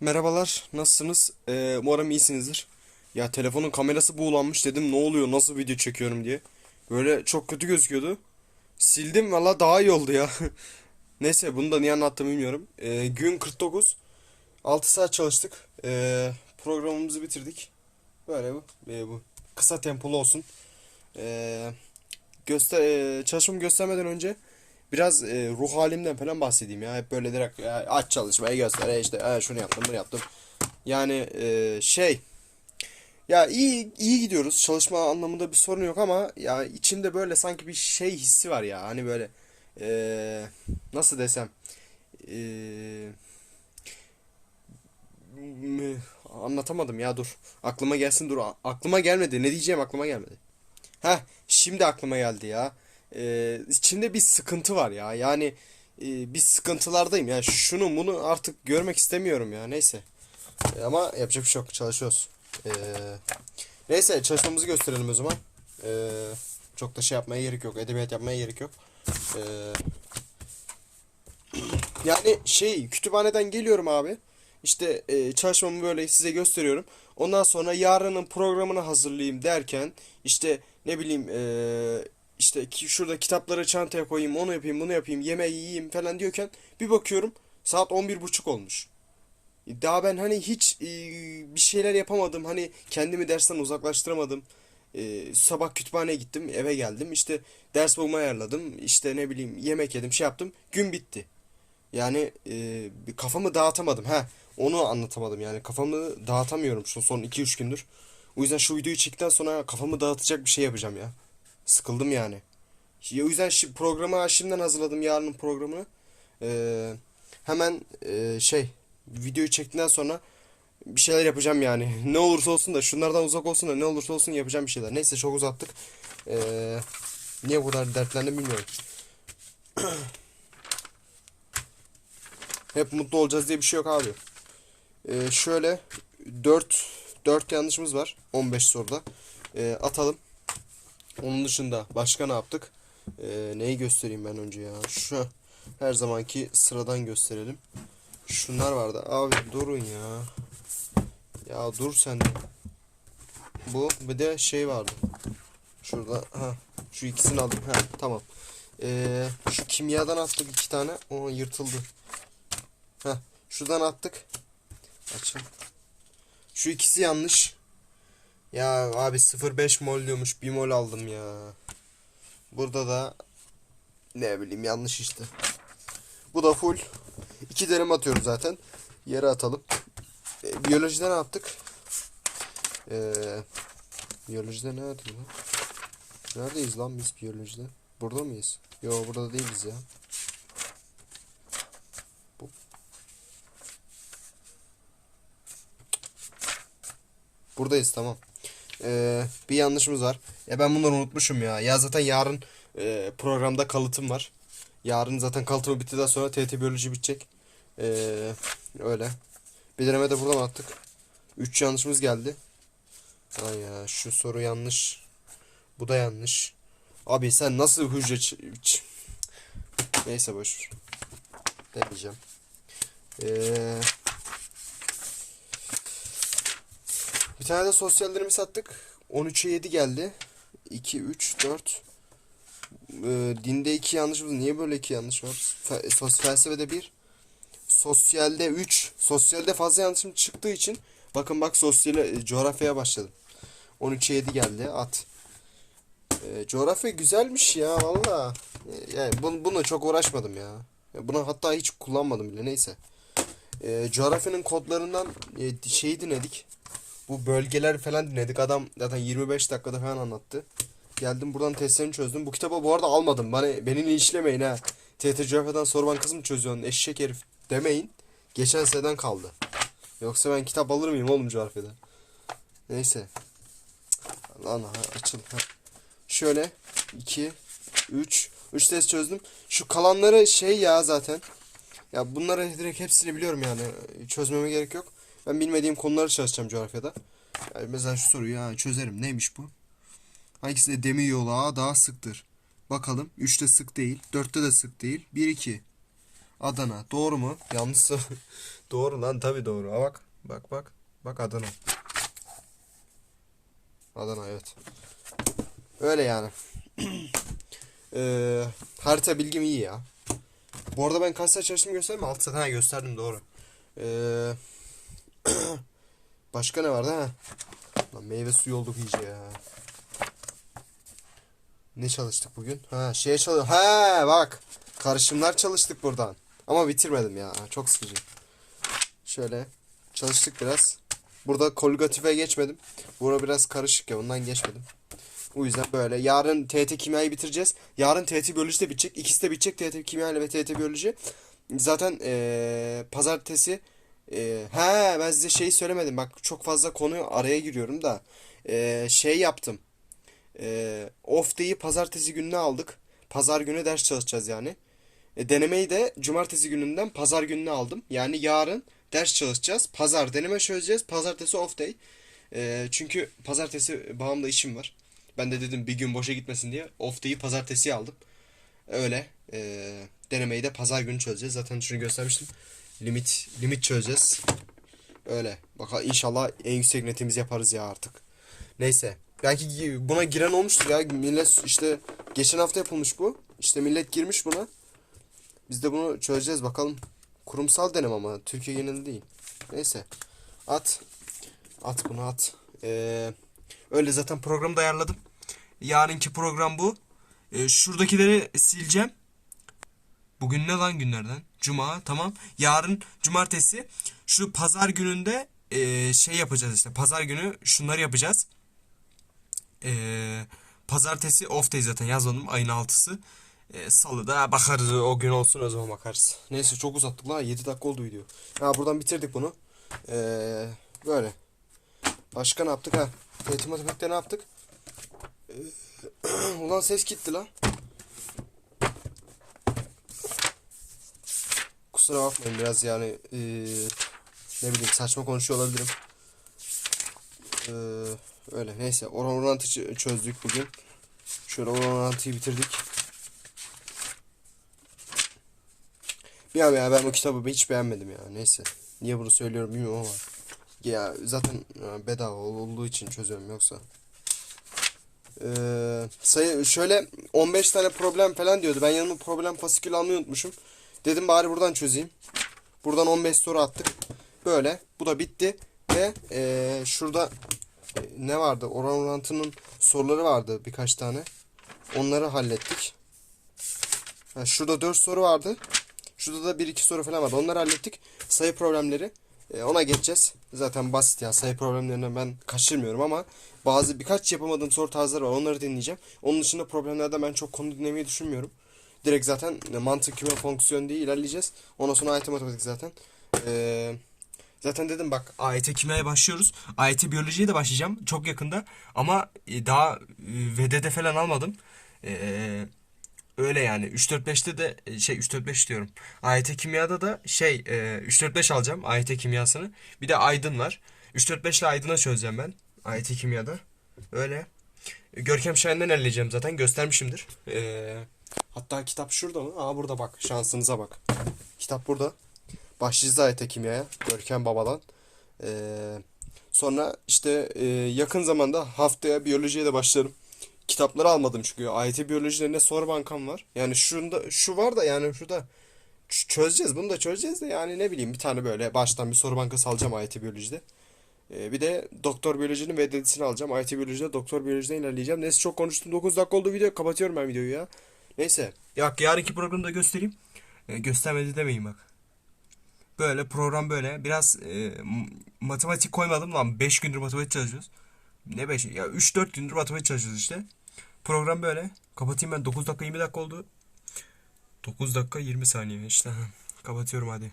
Merhabalar, nasılsınız? Ee, umarım iyisinizdir. Ya telefonun kamerası buğulanmış dedim ne oluyor nasıl video çekiyorum diye. Böyle çok kötü gözüküyordu. Sildim valla daha iyi oldu ya. Neyse bunu da niye anlattım bilmiyorum. Ee, gün 49. 6 saat çalıştık. Ee, programımızı bitirdik. Böyle bu. Ee, bu. Kısa tempolu olsun. Ee, göster ee, çalışmamı göstermeden önce biraz ee, ruh halimden falan bahsedeyim ya. Hep böyle direkt ya, aç çalışmayı göster. e işte "Ha, şunu yaptım bunu yaptım. Yani ee, şey ya iyi iyi gidiyoruz. Çalışma anlamında bir sorun yok ama ya içimde böyle sanki bir şey hissi var ya. Hani böyle ee, nasıl desem m- anlatamadım ya dur. Aklıma gelsin dur. Aklıma gelmedi. Ne diyeceğim aklıma gelmedi. Heh, şimdi aklıma geldi ya. Ee, içimde bir sıkıntı var ya. Yani e, bir sıkıntılardayım ya. Şunu bunu artık görmek istemiyorum ya. Neyse. E, ama yapacak bir şey yok. Çalışıyoruz. Ee, neyse çalışmamızı gösterelim o zaman. Ee, çok da şey yapmaya gerek yok. Edebiyat yapmaya gerek yok. Ee, yani şey kütüphaneden geliyorum abi. İşte e, çalışmamı böyle size gösteriyorum. Ondan sonra yarının programını hazırlayayım derken işte ne bileyim e, işte şurada kitapları çantaya koyayım, onu yapayım, bunu yapayım, yemeği yiyeyim falan diyorken bir bakıyorum saat 11.30 olmuş. Daha ben hani hiç e, bir şeyler yapamadım. Hani kendimi dersten uzaklaştıramadım. E, sabah kütüphaneye gittim, eve geldim. İşte ders bulma ayarladım. İşte ne bileyim yemek yedim, şey yaptım. Gün bitti. Yani e, kafamı dağıtamadım. Ha, onu anlatamadım. Yani kafamı dağıtamıyorum şu son iki üç gündür. O yüzden şu videoyu çektikten sonra kafamı dağıtacak bir şey yapacağım ya. Sıkıldım yani. O yüzden şi- programı şimdiden hazırladım yarının programını. Ee, hemen e, şey videoyu çektikten sonra bir şeyler yapacağım yani. Ne olursa olsun da şunlardan uzak olsun da ne olursa olsun yapacağım bir şeyler. Neyse çok uzattık. Ee, niye bu kadar dertlendim bilmiyorum. Hep mutlu olacağız diye bir şey yok abi. Ee, şöyle 4 4 yanlışımız var 15 soruda. Ee, atalım. Onun dışında başka ne yaptık? Ee, neyi göstereyim ben önce ya? Şu her zamanki sıradan gösterelim. Şunlar vardı. Abi durun ya. Ya dur sen. Bu bir de şey vardı. Şurada ha şu ikisini aldım. Ha tamam. Ee, şu kimyadan attık iki tane. O yırtıldı. Heh, şuradan attık. Açın. Şu ikisi yanlış. Ya abi 0.5 mol diyormuş. 1 mol aldım ya. Burada da ne bileyim yanlış işte. Bu da full. İki denem atıyoruz zaten. Yere atalım. E, biyolojide ne yaptık? Ee, biyolojide ne yaptık lan? Neredeyiz lan biz biyolojide? Burada mıyız? Yo burada değiliz ya. Buradayız tamam. Ee, bir yanlışımız var. Ya ben bunları unutmuşum ya. Ya zaten yarın e, programda kalıtım var. Yarın zaten kalıtımı bittikten sonra TT biyoloji bitecek. Ee, öyle. Bir deneme de buradan attık. 3 yanlışımız geldi. Ay ya şu soru yanlış. Bu da yanlış. Abi sen nasıl hücre Neyse boş. Demeyeceğim. Ee, Bir tane de sosyallerimi sattık. 13'e 7 geldi. 2, 3, 4. Ee, dinde 2 yanlışımız. Niye böyle 2 yanlış var? Fe, sos, felsefede 1. Sosyalde 3. Sosyalde fazla yanlışım çıktığı için. Bakın bak sosyale, e, coğrafyaya başladım. 13'e 7 geldi. At. Ee, coğrafya güzelmiş ya valla. Ee, yani bunu, bununla çok uğraşmadım ya. Bunu hatta hiç kullanmadım bile neyse. Ee, coğrafyanın kodlarından e, şeyi dinledik. Bu bölgeler falan dinledik. Adam zaten 25 dakikada falan anlattı. Geldim buradan testlerini çözdüm. Bu kitabı bu arada almadım. Bana beni linçlemeyin ha. TT Coğrafya'dan sorban kız mı çözüyorsun? Eşek herif demeyin. Geçen seneden kaldı. Yoksa ben kitap alır mıyım oğlum coğrafyada? Neyse. Lan ha, açıl. Ha. Şöyle 2 3 3 test çözdüm. Şu kalanları şey ya zaten. Ya bunları direkt hepsini biliyorum yani. Çözmeme gerek yok. Ben bilmediğim konuları çalışacağım coğrafyada. Yani mesela şu soruyu ya çözerim. Neymiş bu? Hangisi de demir yolu ağı daha sıktır? Bakalım. 3'te sık değil. 4'te de sık değil. 1 2. Adana. Doğru mu? Yanlış. doğru lan tabii doğru. Aa, bak. Bak bak. Bak Adana. Adana evet. Öyle yani. Ee, harita bilgim iyi ya. Bu arada ben kaç saat çalıştığımı gösterdim mi? 6 saat. Ha gösterdim doğru. Ee, başka ne vardı ha? Lan meyve suyu olduk iyice ya. Ne çalıştık bugün? Ha şeye çalış. Ha bak. Karışımlar çalıştık buradan. Ama bitirmedim ya. Çok sıkıcı. Şöyle çalıştık biraz. Burada kolgatife geçmedim. Bura biraz karışık ya ondan geçmedim. O yüzden böyle. Yarın TET kimyayı bitireceğiz. Yarın TET biyoloji de bitecek. İkisi de bitecek TET kimya ile ve TET biyoloji. Zaten eee, pazartesi eee he ben size şeyi söylemedim. Bak çok fazla konu araya giriyorum da. Eee, şey yaptım. Eee off day'i pazartesi gününe aldık. Pazar günü ders çalışacağız yani. E, denemeyi de cumartesi gününden pazar gününe aldım. Yani yarın ders çalışacağız. Pazar deneme çözeceğiz. Pazartesi off day. E, çünkü pazartesi bağımda işim var. Ben de dedim bir gün boşa gitmesin diye off day'i pazartesiye aldım. Öyle. E, denemeyi de pazar günü çözeceğiz. Zaten şunu göstermiştim. Limit limit çözeceğiz. Öyle. Bakalım inşallah en yüksek netimizi yaparız ya artık. Neyse. Belki buna giren olmuştur ya. Millet işte geçen hafta yapılmış bu. İşte millet girmiş buna. Biz de bunu çözeceğiz bakalım. Kurumsal denem ama Türkiye genelinde değil. Neyse. At. At bunu at. Ee, öyle zaten programı da ayarladım. Yarınki program bu. Ee, şuradakileri sileceğim. Bugün ne lan günlerden? Cuma tamam. Yarın cumartesi. Şu pazar gününde ee, şey yapacağız işte. Pazar günü şunları yapacağız. Ee, pazartesi off day zaten yazmadım ayın 6'sı. Ee, salıda bakarız o gün olsun o zaman bakarız. Neyse çok uzattık la 7 dakika oldu video. Ha buradan bitirdik bunu. Ee, böyle. Başka ne yaptık ha? Eğitim matematikte ne yaptık? Ulan ses gitti la. Kusura bakmayın biraz yani ee, ne bileyim saçma konuşuyor olabilirim. Ee, öyle neyse oran orantı çözdük bugün. Şöyle oran orantıyı bitirdik. Ya ya ben bu kitabı hiç beğenmedim ya. Neyse. Niye bunu söylüyorum bilmiyorum ama. Ya zaten e, bedava olduğu için çözüyorum yoksa. Ee, sayı şöyle 15 tane problem falan diyordu. Ben yanıma problem fasikül almayı unutmuşum. Dedim bari buradan çözeyim. Buradan 15 soru attık. Böyle. Bu da bitti. Ve e, şurada e, ne vardı? Oran orantının soruları vardı birkaç tane. Onları hallettik. Ha, şurada 4 soru vardı. Şurada da 1-2 soru falan vardı. Onları hallettik. Sayı problemleri. e, ona geçeceğiz. Zaten basit ya. Sayı problemlerinden ben kaçırmıyorum ama bazı birkaç yapamadığım soru tarzları var. Onları dinleyeceğim. Onun dışında problemlerde ben çok konu dinlemeyi düşünmüyorum. Direkt zaten e, mantık, küme, fonksiyon diye ilerleyeceğiz. Ondan sonra AYT matematik zaten. Ee, zaten dedim bak AYT kimyaya başlıyoruz. AYT biyolojiye de başlayacağım çok yakında. Ama e, daha e, VDD falan almadım. Ee, öyle yani 3-4-5'te de şey 3-4-5 diyorum. AYT kimyada da şey e, 3-4-5 alacağım AYT kimyasını. Bir de Aydın var. 3-4-5 ile Aydın'a çözeceğim ben. AYT kimyada. Öyle. Görkem Şahin'den elleyeceğim zaten göstermişimdir. Ee, hatta kitap şurada mı? Aa burada bak şansınıza bak. Kitap burada. Başlayacağız AYT kimyaya. Görkem babadan. Ee, sonra işte e, yakın zamanda haftaya biyolojiye de başlarım. Kitapları almadım çünkü AYT biyolojilerinde soru bankam var. Yani şunda şu var da yani şurada ç- çözeceğiz. Bunu da çözeceğiz de yani ne bileyim bir tane böyle baştan bir soru bankası alacağım AYT biyolojide. Ee, bir de doktor biyolojinin VDD'sini alacağım. IT biyolojide doktor biyolojiden ilerleyeceğim. Neyse çok konuştum. 9 dakika oldu video. Kapatıyorum ben videoyu ya. Neyse. Ya bak yarınki programı da göstereyim. Ee, göstermedi demeyin bak. Böyle program böyle. Biraz e, matematik koymadım lan. 5 gündür matematik çalışıyoruz. Ne 5? Ya 3-4 gündür matematik çalışıyoruz işte. Program böyle. Kapatayım ben. 9 dakika 20 dakika oldu. 9 dakika 20 saniye işte. Kapatıyorum hadi.